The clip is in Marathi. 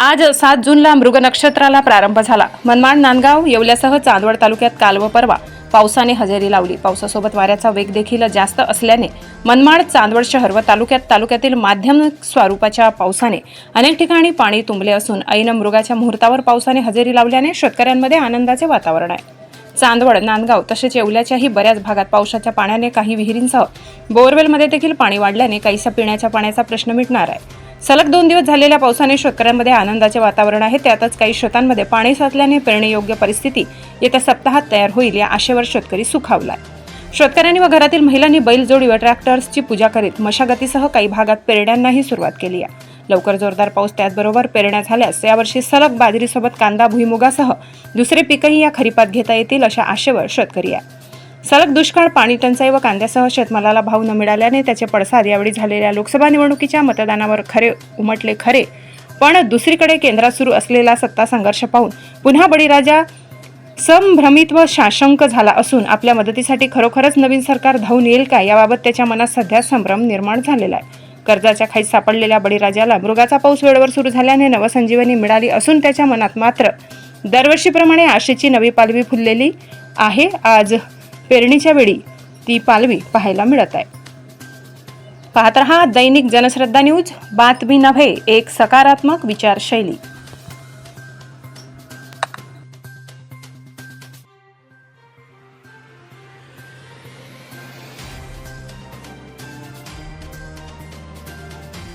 आज सात जूनला मृग नक्षत्राला प्रारंभ झाला. मनमाड नांदगाव येवल्यासह चांदवड तालुक्यात काल व परवा पावसाने हजेरी लावली. पावसासोबत वाऱ्याचा वेग देखील जास्त असल्याने मनमाड चांदवड शहर व तालुक्यात तालुक्यातील माध्यम स्वरूपाच्या पावसाने अनेक ठिकाणी पाणी तुंबले असून ऐन मृगाच्या मुहूर्तावर पावसाने हजेरी लावल्याने शेतकऱ्यांमध्ये आनंदाचे वातावरण आहे. चांदवड नांदगाव तसेच येवल्याच्याही बऱ्याच भागात पावसाच्या पाण्याने काही विहिरींसह बोअरवेलमध्ये देखील पाणी वाढल्याने काहीसा पिण्याच्या पाण्याचा प्रश्न मिटणार आहे. सलग दोन दिवस झालेल्या पावसाने शेतकऱ्यांमध्ये आनंदाचे वातावरण आहे. त्यातच काही शेतांमध्ये पाणी साचल्याने पेरणीयोग्य परिस्थिती येत्या सप्ताहात तयार होईल या आशेवर शेतकरी सुखावलाय. शेतकऱ्यांनी व घरातील महिलांनी बैलजोडी व ट्रॅक्टर्सची पूजा करीत मशागतीसह काही भागात पेरण्यांनाही सुरुवात केली आहे. लवकर जोरदार पाऊस त्याचबरोबर पेरण्या झाल्यास यावर्षी सलग बाजरीसोबत कांदा भुईमुगासह दुसरे पीकही या खरीपात घेता येतील अशा आशेवर शेतकरी आहे. सलग दुष्काळ पाणी टंचाई व कांद्यासह शेतमालाला भाव न मिळाल्याने त्याचे पडसाद यावेळी झालेल्या लोकसभा निवडणुकीच्या मतदानावर खरे उमटले खरे. पण दुसरीकडे केंद्रात सुरू असलेला सत्ता संघर्ष पाहून पुन्हा बळीराजा संभ्रमित व शाशंक झाला असून आपल्या मदतीसाठी खरोखरच नवीन सरकार धावून येईल का याबाबत त्याच्या मनात सध्या संभ्रम निर्माण झालेला आहे. कर्जाच्या खाईत सापडलेल्या बळीराजाला मृगाचा पाऊस वेळेवर सुरू झाल्याने नवसंजीवनी मिळाली असून त्याच्या मनात मात्र दरवर्षीप्रमाणे आशेची नवी पालवी फुललेली आहे. आज पेरणीच्या वेळी ती पालवी पाहायला मिळत आहे. पाहत रहा दैनिक जनश्रद्धा न्यूज बातमी नव्हे एक सकारात्मक विचारशैली.